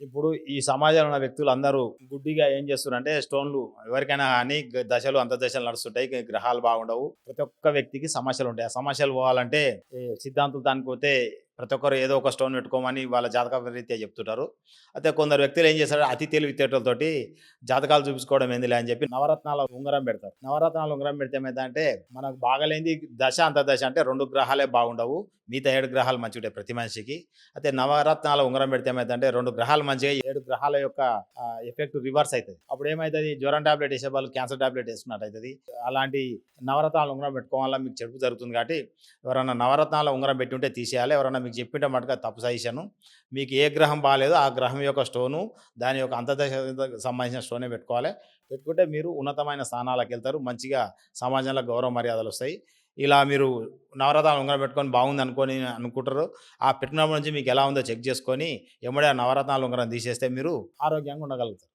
ఇప్పుడు ఈ సమాజంలో ఉన్న వ్యక్తులు అందరూ గుడ్డిగా ఏం చేస్తున్నారంటే స్టోన్లు ఎవరికైనా కానీ దశలు అంత దశలు నడుస్తుంటాయి గ్రహాలు బాగుండవు. ప్రతి ఒక్క వ్యక్తికి సమస్యలు ఉంటాయి. ఆ సమస్యలు పోవాలంటే సిద్ధాంతులు దానికి పోతే ప్రతి ఒక్కరు ఏదో ఒక స్టోన్ పెట్టుకోమని వాళ్ళ జాతక రీత్యా చెప్తుంటారు. అయితే కొందరు వ్యక్తులు ఏం చేస్తారు అతి తెలివితేటలతోటి జాతకాలు చూపించుకోవడం ఏందిలే అని చెప్పి నవరత్నాల ఉంగరం పెడతారు. నవరత్నాల ఉంగరం పెడితే ఏమైందంటే మనకు బాగలేంది దశ అంతర్దశ అంటే రెండు గ్రహాలే బాగుండవు. మిగతా ఏడు గ్రహాలు మంచిగా ఉంటాయి ప్రతి మనిషికి. అయితే నవరత్నాల ఉంగరం పెడితే ఏమైందంటే రెండు గ్రహాలు మంచిగా ఏడు గ్రహాల యొక్క ఎఫెక్ట్ రివర్స్ అవుతుంది అప్పుడు ఏమవుతుంది జ్వరం టాబ్లెట్ వేసే వాళ్ళు క్యాన్సర్ టాబ్లెట్ వేసుకున్నట్టు అవుతుంది అలాంటి నవరత్నాల ఉంగరం పెట్టుకోవాలా మీకు చెడుపు జరుగుతుంది కాబట్టి ఎవరైనా నవరత్నాల ఉంగరం పెట్టి ఉంటే తీసేయాలి. ఎవరైనా మీకు చెప్పింటే మటుగా తప్పు సజెషను. మీకు ఏ గ్రహం బాగాలేదో ఆ గ్రహం యొక్క స్టోను దాని యొక్క అంతర్దశ సంబంధించిన స్టోనే పెట్టుకోవాలి. పెట్టుకుంటే మీరు ఉన్నతమైన స్థానాలకు వెళ్తారు. మంచిగా సమాజంలో గౌరవ మర్యాదలు వస్తాయి. ఇలా మీరు నవరత్నాలు ఉంగరం పెట్టుకొని బాగుంది అనుకొని అనుకుంటారు. ఆ పెట్టినప్పటి నుంచి మీకు ఎలా ఉందో చెక్ చేసుకొని ఎమ్మడే నవరత్నాలు ఉంగరం తీసేస్తే మీరు ఆరోగ్యంగా ఉండగలుగుతారు.